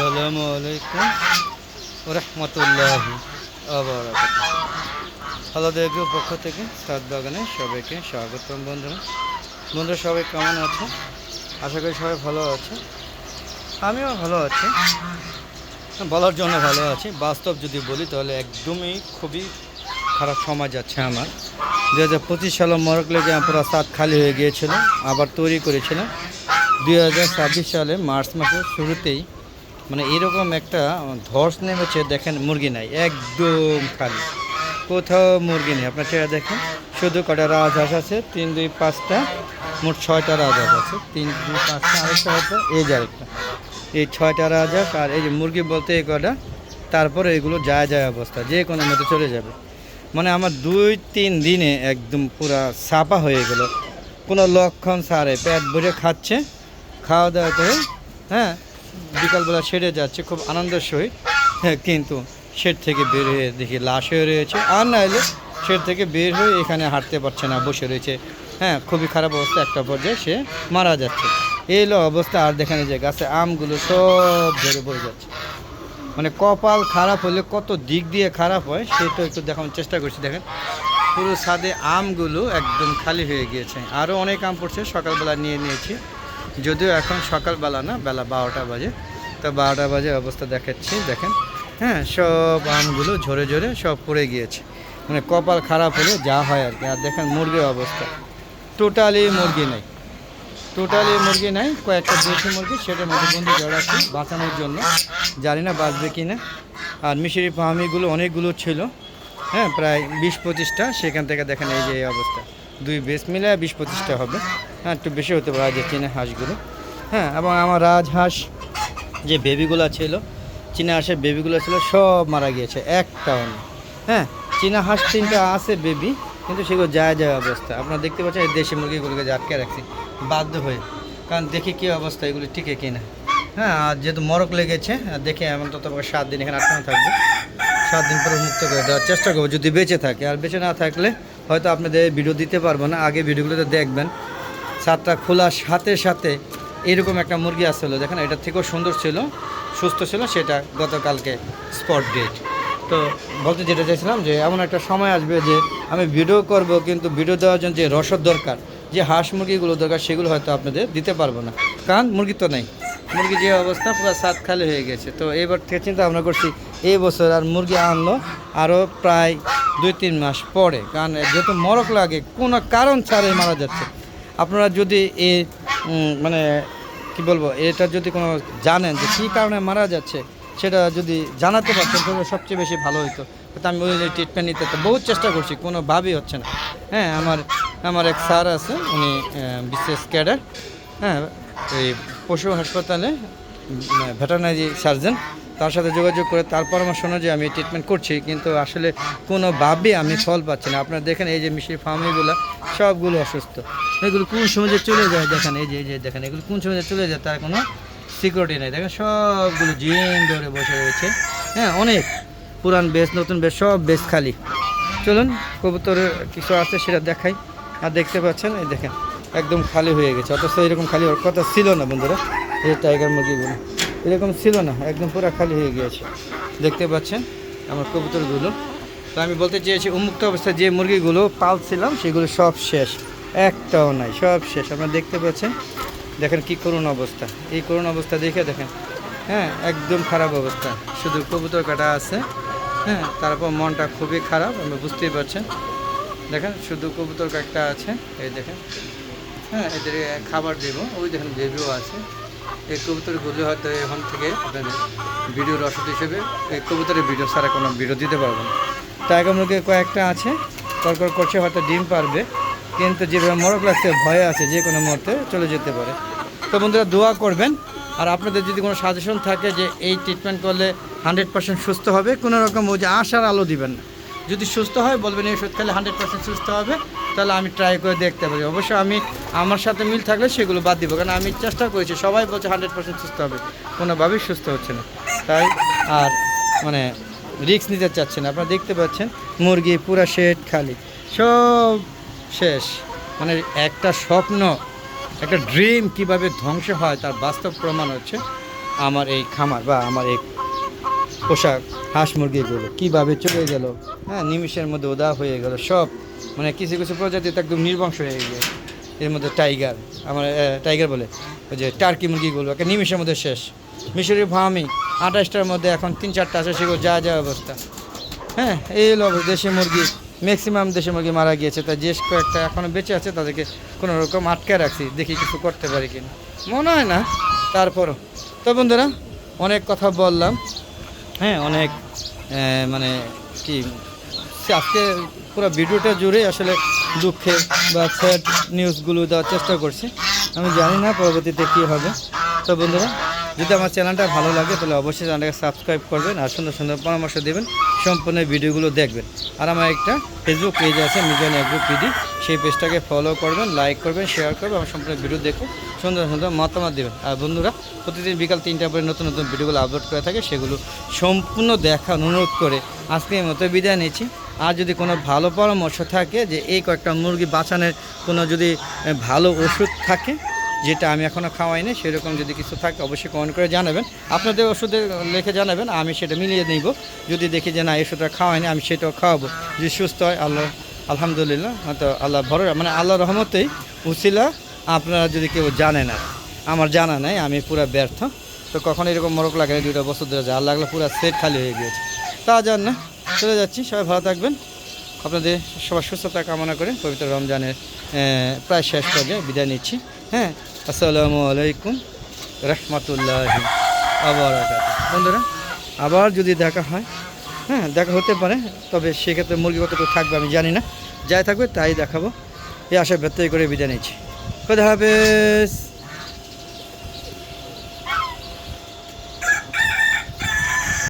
আসসালামু আলাইকুম রহমতুল্লাহ দেবীর পক্ষ থেকে সাত বাগানে সবাইকে স্বাগতম বন্ধুরা। বন্ধুরা সবাই কেমন আছে? আশা করি সবাই ভালো আছে। আমিও ভালো আছি। বলার জন্য ভালো আছি। বাস্তব যদি বলি তাহলে একদমই খুবই খারাপ সময় যাচ্ছে আমার। দু হাজার পঁচিশ সালে মরক লেগে পুরো সাত খালি হয়ে গিয়েছিল। আবার তৈরি করেছিলাম। দুই হাজার ছাব্বিশ সালে মার্চ মাসের শুরুতেই মানে এরকম একটা ধস নেমেছে, দেখেন মুরগি নাই, একদম খালি। কোথাও মুরগি নেই। আপনার চেহারা দেখেন, শুধু কটা রাজহাঁস আছে, তিন, দুই, পাঁচটা, মোট ছয়টা রাজহাঁস আছে। তিন, দুই, পাঁচটা, আরেকটা হয়তো এই যে আরেকটা। এই ছয়টা রাজহাঁস আর এই যে মুরগি বলতে এই কটা, তারপরে এগুলো যায় যায় অবস্থা, যে কোনো মতো চলে যাবে। মানে আমার দুই, তিন দিনে একদম পুরা ছাপা হয়ে গেল। কোনো লক্ষণ সারে, পেট ভরে খাচ্ছে, খাওয়া দাওয়া করে হ্যাঁ বিকালবেলা সেরে যাচ্ছে, খুব আনন্দের সহিত। হ্যাঁ কিন্তু শেড থেকে বের হয়ে দেখি লাশ হয়ে রয়েছে। আর না এলে শেড থেকে বের হয়ে এখানে হাঁটতে পারছে না, বসে রয়েছে। হ্যাঁ খুবই খারাপ অবস্থা একটা পর্যায়ে সে মারা যাচ্ছে। এই হলো অবস্থা, আর দেখানে যে গাছে আমগুলো সব ঝরে পড়ে যাচ্ছে। মানে কপাল খারাপ হলে কত দিক দিয়ে খারাপ হয়, সেটা একটু দেখানোর চেষ্টা করছি, দেখেন। পুরো ছাদে আমগুলো একদম খালি হয়ে গিয়েছে। আরও অনেক আম পড়ছে, সকালবেলা নিয়ে নিয়েছি। যদিও এখন সকালবেলা না, বেলা বারোটা বাজে। তো বারোটা বাজে অবস্থা দেখাচ্ছি, দেখেন। হ্যাঁ সব আমগুলো ঝরে ঝরে সব পড়ে গিয়েছে। মানে কপাল খারাপ হলে যা হয় আর কি। আর দেখেন মুরগির অবস্থা। টোটালি মুরগি নেই। টোটালি মুরগি নাই, কয়েকটা দেশি মুরগি সেটা মধ্যে বন্দি করে বাঁচানোর জন্য। জানি না বাঁচবে কি না। আর মিশরি ফার্মিগুলো অনেকগুলো ছিল। হ্যাঁ প্রায় বিশ পঁচিশটা। সেখান থেকে দেখেন এই যে এই অবস্থা। দুই বেশ মিলে বিশ পঁচিশটা হবে। হ্যাঁ একটু বেশি হতে পারে যে চীনা হাঁসগুলো। হ্যাঁ এবং আমার রাজহাঁস যে বেবিগুলো ছিল, চীনা হাঁসের বেবিগুলো ছিল, সব মারা গিয়েছে একটাও নেই হ্যাঁ চীনা হাঁস তিনটা আছে বেবি, কিন্তু সেগুলো যায় যায় অবস্থা। আপনারা দেখতে পাচ্ছেন, এই দেশি মুরগিগুলোকে আটকে রাখছি, বাধ্য হয়ে। কারণ দেখি কী অবস্থা, এগুলো টিকে কিনা হ্যাঁ আর যেহেতু মরক লেগেছে দেখে এমন তত সাত দিন এখানে আটকানো থাকবে। সাত দিন পরে মুক্ত করে দেওয়ার চেষ্টা করব, যদি বেঁচে থাকে। আর বেঁচে না থাকলে হয়তো আপনাদের ভিডিও দিতে পারব না, আগে ভিডিওগুলোতে দেখবেন। ছাদটা খোলার সাথে সাথে এরকম একটা মুরগি আসছিল। দেখেন, এটা থেকেও সুন্দর ছিল, সুস্থ ছিল, সেটা গতকালকে স্পট ডেট। তো বলতে যেটা চাইছিলাম যে, এমন একটা সময় আসবে যে আমি ভিডিও করব, কিন্তু ভিডিও দেওয়ার জন্য যে রসদ দরকার, যে হাঁস মুরগিগুলো দরকার, সেগুলো হয়তো আপনাদের দিতে পারব না। কারণ মুরগি তো নেই। মুরগি যে অবস্থা, পুরো সাত খালি হয়ে গেছে। তো এবার থেকে চিন্তা ভাবনা করছি, এই বছর আর মুরগি আনলো আরও প্রায় দুই তিন মাস পরে। কারণ যেহেতু মরক লাগে, কোনো কারণ ছাড়াই মারা যাচ্ছে। আপনারা যদি এ মানে কি বলব, এটা যদি কোনো জানেন যে কী কারণে মারা যাচ্ছে, সেটা যদি জানাতে পারতেন, তাহলে সবচেয়ে বেশি ভালো হতো তো আমি ওই ট্রিটমেন্ট নিতে তো বহুত চেষ্টা করছি কোনোভাবেই হচ্ছে না। হ্যাঁ আমার আমার এক স্যার আছে, উনি বিশেষ ক্যাডার। হ্যাঁ এই পশু হাসপাতালে ভেটারিনারি সার্জন। তার সাথে যোগাযোগ করে তার পরামর্শ অনুযায়ী আমি ট্রিটমেন্ট করছি, কিন্তু আসলে কোনোভাবেই আমি ফল পাচ্ছি না। আপনারা দেখেন, এই যে মিশরি ফার্মিগুলো, সবগুলো অসুস্থ। এগুলো কোন সময় চলে যায়, দেখেন, এই যে এই যে, দেখেন, এগুলো কোন সময় চলে যায়, তার কোনো সিকিউরিটি নেই। দেখেন, সবগুলো জিন ধরে বসে রয়েছে। হ্যাঁ অনেক পুরান বেশ নতুন বেশ সব বেশ খালি। চলুন, কবুতরের কিছু আছে, সেটা দেখাই। আর দেখতে পাচ্ছেন, এই দেখেন, একদম খালি হয়ে গেছে। অথচ এরকম খালি হওয়ার কথা ছিল না, বন্ধুরা। এই টাইগার মুরগিগুলো। এরকম ছিল না, একদম পুরো খালি হয়ে গিয়েছে। দেখতে পাচ্ছেন আমার কবুতরগুলো। তো আমি বলতে চেয়েছি, উন্মুক্ত অবস্থায় যে মুরগিগুলো পালছিলাম, সেগুলো সব শেষ। একটাও নাই, সব শেষ। আপনারা দেখতে পাচ্ছেন, দেখেন কি করুণ অবস্থা। এই করুণ অবস্থা দেখে দেখেন হ্যাঁ একদম খারাপ অবস্থা। শুধু কবুতর কাটা আছে হ্যাঁ তারপর মনটা খুবই খারাপ, আপনি বুঝতেই পারছেন। দেখেন, শুধু কবুতর একটা আছে, এই দেখেন হ্যাঁ এদের খাবার দেব, ওই দেখেন বেবিও আছে। এই কবুতরগুলো হয়তো এখন থেকে আপনাদের রসদ হিসেবে এই কবুতরের ভিডিও ছাড়া কোনো ভিডিও দিতে পারব না। টাইগার মুরগি কয়েকটা আছে, কড়কড় করছে, হয়তো ডিম পারবে। কিন্তু যেভাবে মরক লাগছে, ভয় আছে, যে কোনো মুহূর্তে চলে যেতে পারে। তো বন্ধুরা, দোয়া করবেন। আর আপনাদের যদি কোনো সাজেশন থাকে যে এই ট্রিটমেন্ট করলে হান্ড্রেড পার্সেন্ট সুস্থ হবে, কোনো রকম ওই যে আশার আলো দিবেন না। যদি সুস্থ হয়, বলবেন এই ওষুধ খেলে হান্ড্রেড পার্সেন্ট সুস্থ হবে, তাহলে আমি ট্রাই করে দেখতে পারি। অবশ্য আমি, আমার সাথে মিল থাকলে সেগুলো বাদ দিব, কারণ আমি চেষ্টা করেছি, সবাই বলছে হান্ড্রেড পার্সেন্ট সুস্থ হবে, কোনোভাবেই সুস্থ হচ্ছে না। তাই, আর মানে রিস্ক নিতে চাচ্ছে না। আপনারা দেখতে পাচ্ছেন, মুরগি, পুরা শেড খালি। সব শেষ। মানে একটা স্বপ্ন, একটা ড্রিম কীভাবে ধ্বংস হয়, তার বাস্তব প্রমাণ হচ্ছে আমার এই খামার বা আমার এই পোশাক, হাঁস মুরগিগুলো কীভাবে চলে গেল? হ্যাঁ নিমিষের মধ্যে ওদা হয়ে গেল সব। মানে কিছু কিছু প্রজাতি একদম নির্বংশ হয়ে গিয়েছে এর মধ্যে টাইগার, আমার টাইগার বলে, ওই যে টার্কি মুরগিগুলো একটা নিমিষের মধ্যে শেষ। মিশরি ফার্মি, আঠাশটার মধ্যে এখন তিন, চারটা আছে, সেগুলো যা যা অবস্থা। হ্যাঁ এই হলো দেশি মুরগি ম্যাক্সিমাম দেশি মুরগি মারা গিয়েছে। তা যে কয়েকটা এখনও বেঁচে আছে, তাদেরকে কোনো রকম আটকে রাখছি, দেখি কিছু করতে পারি কিনা। মনে হয় না? তারপরও। তো বন্ধুরা, অনেক কথা বললাম। হ্যাঁ অনেক মানে কি আজকে পুরো ভিডিওটা জুড়ে আসলে দুঃখে বা স্যাড নিউজগুলো দেওয়ার চেষ্টা করছি। আমি জানি না পরবর্তীতে কী হবে। তো বন্ধুরা, যদি আমার চ্যানেলটা ভালো লাগে, তাহলে অবশ্যই চ্যানেলটাকে সাবস্ক্রাইব করবেন আর সুন্দর সুন্দর পরামর্শ দেবেন, সম্পূর্ণ ভিডিওগুলো দেখবেন। আর আমার একটা ফেসবুক পেজ আছে মিজান এগ্রো পিডি সেই পেজটাকে ফলো করবেন লাইক করবেন শেয়ার করবেন, আমার সম্পূর্ণ ভিডিও দেখে সুন্দর সুন্দর মতামত দেবেন। আর বন্ধুরা, প্রতিদিন বিকাল তিনটার পরে নতুন নতুন ভিডিওগুলো আপলোড করে থাকে, সেগুলো সম্পূর্ণ দেখা অনুরোধ করে আজকে আজকের মতো বিদায় নিচ্ছি। আর যদি কোনো ভালো পরামর্শ থাকে যে এই কয়েকটা মুরগি বাঁচানোর কোনো যদি ভালো ওষুধ থাকে, যেটা আমি এখনও খাওয়াই খাওয়াইনি, সেরকম যদি কিছু থাকে অবশ্যই কমেন্ট করে জানাবেন। আপনাদের ওষুধে লিখে জানাবেন, আমি সেটা মিলিয়ে নিব। যদি দেখি যে না, এই ওষুধটা খাওয়াইনি, আমি সেটাও খাওয়াবো। যদি সুস্থ হয়, আল্লাহ আলহামদুলিল্লাহ হয়তো আল্লাহ ভরো মানে আল্লাহ রহমতেই উছিলা আপনারা যদি কেউ জানে না আমার জানা নাই আমি পুরো ব্যর্থ। তো কখন এরকম মরক লাগে না, দুইটা বছর ধরে যা লাগল পুরো সেট খালি হয়ে গিয়েছে। তা জান না চলে যাচ্ছি সবাই ভালো থাকবেন। আপনাদের সবার সুস্থতা কামনা করে পবিত্র রমজানের প্রায় শেষ পর্যায়ে বিদায় নিচ্ছি। হ্যাঁ আসসালামু আলাইকুম রহমতুল্লাহ আবার বন্ধুরা আবার যদি দেখা হয় হ্যাঁ দেখা হতে পারে, তবে সেক্ষেত্রে মুরগি কতটুকু থাকবে আমি জানি না। যাই থাকবে তাই দেখাবো। এই আশা ব্যত্যয় করে বিদায় নিচ্ছি। কোথায় হাফেজ।